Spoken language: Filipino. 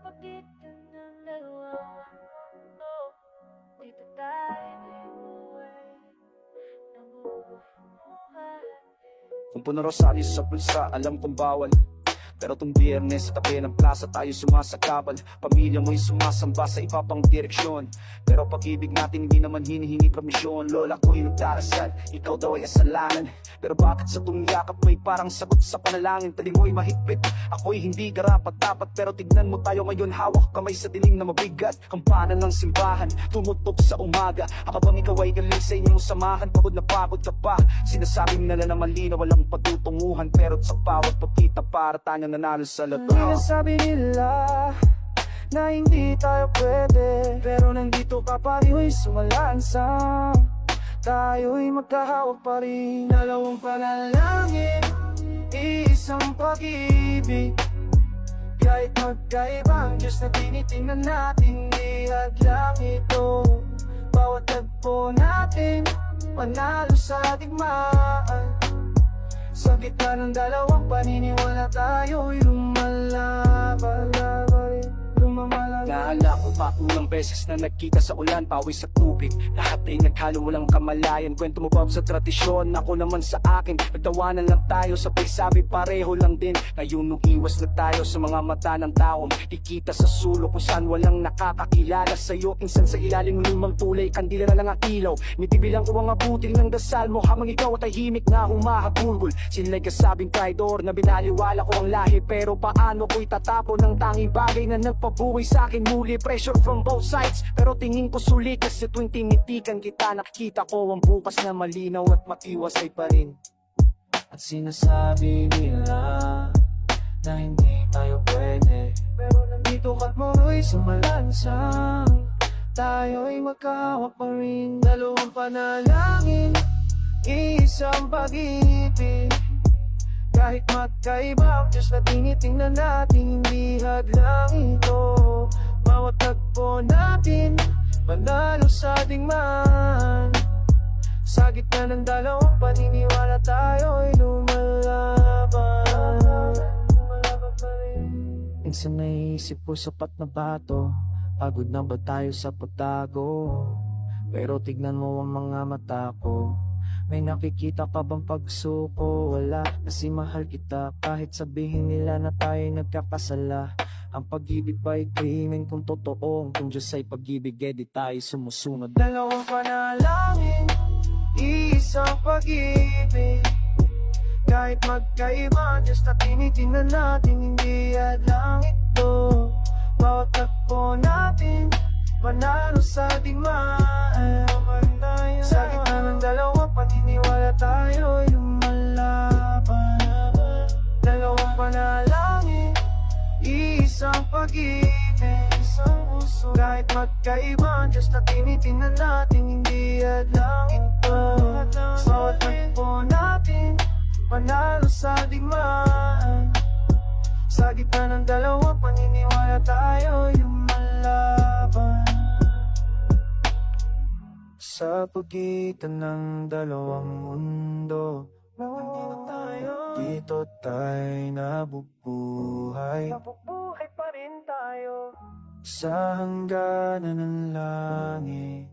pagitan ng dalawang mundo Dito tayo iuwi ng buhay Kung puno rosaryo sa bulsa, alam kong bawal pero tung biyernes sa tabi ng plaza tayo sumasakabal Pamilya mo'y sumasamba sa iba pang direksyon. Pero pag-ibig natin hindi naman hinihingi permisyon. Lola ko'y nagdarasal, ikaw daw ay asalanan Pero bakit sa tuwing yakap mo'y parang sagot sa panalangin? Tali mo'y mahigpit, ako'y hindi garapat dapat Pero tignan mo tayo ngayon hawak kamay sa dilim na mabigat. Kampana ng simbahan, tumutok sa umaga. Habang ikaw ay galing sa inyong samahan? Pagod na pagod ka pa. Sinasabing nila na walang patutunguhan. Pero sa bawat pagkita para tanyang nanalo sa lato Sinasabi nila na hindi tayo pwede Pero nandito ka pa rin sumalansang Tayo'y magkahawak pa rin. Dalawang panalangin Iisang pag-ibig. Kahit magkaiba ang Diyos na tinitingnan natin Di hadlang ito. Bawat tagpo natin Panalo sa digmaan Sa gitna ng dalawang paniniwala tayo'y lumalaban Lumamalala Nahala ko pa unang beses na nagkita sa ulan Pawis sa tubig. Lahat ay naghalo walang kamalayan. Kwento mo ba sa tradisyon Ako naman sa akin. Nagtawanan lang tayo Sabay sabi pareho lang din. Ngayon nung iwas na tayo sa mga mata ng taong Dikita sa sulok kung saan walang nakakakilala Sa'yo insan sa ilalim ng limang tulay Kandila na lang ang ilaw. Nitibilang ko ang abutin ng dasal mo Habang ikaw at tahimik na humahabulbul Sila'y kasabing traidor na binaliwala ko ang lahi Pero paano ko'y tatapon ng tanging bagay na nagpabuhay sa akin muli Pressure from both sides. Pero tingin ko sulit kasi tuwing tinitikan kita Nakikita ko ang bukas na malinaw at matiwasay pa rin. At sinasabi nila na hindi tayo pwede. Pero nandito ka't mo'y sumalansang Tayo'y magkahawak pa rin. Dalawang panalangin Isang pag-ibig kahit magkaiba ang Diyos na tinitingnan natin Hindi hadlang ito Bawat tagpo natin Manalo sa digmaan Sa gitna ng dalawang paniniwala tayo'y lumalaban. Minsan naisip ko sapat na ba to? Pagod na ba tayo sa pagtago? Pero tignan mo ang mga mata ko. May nakikita ka bang pagsuko? Wala, kasi mahal kita. Kahit sabihin nila na tayo nagkakasala Ang pag-ibig ba'y krimen kung totoo? Kung Diyos ay pag-ibig, eh tayo sumusunod. Dalawang panalangin Isang pag-ibig. Kahit magkaiba Diyos na tinitingnan natin Hindi lang ito Bawat tagpo natin Manalo sa digmaan Isang pag-ibig Isang puso. Kahit magkaiba ang Diyos na tinitingnan natin Hindi lang ito Bawat tagpo natin Panalo sa digmaan. Sa gitna ng dalawang paniniwala tayo'y lumalaban Sa pagitan ng dalawang mundo Nandito tayo. Dito tayo nabubuhay. Nabubuhay. pa tayo Sa hangganan ng langit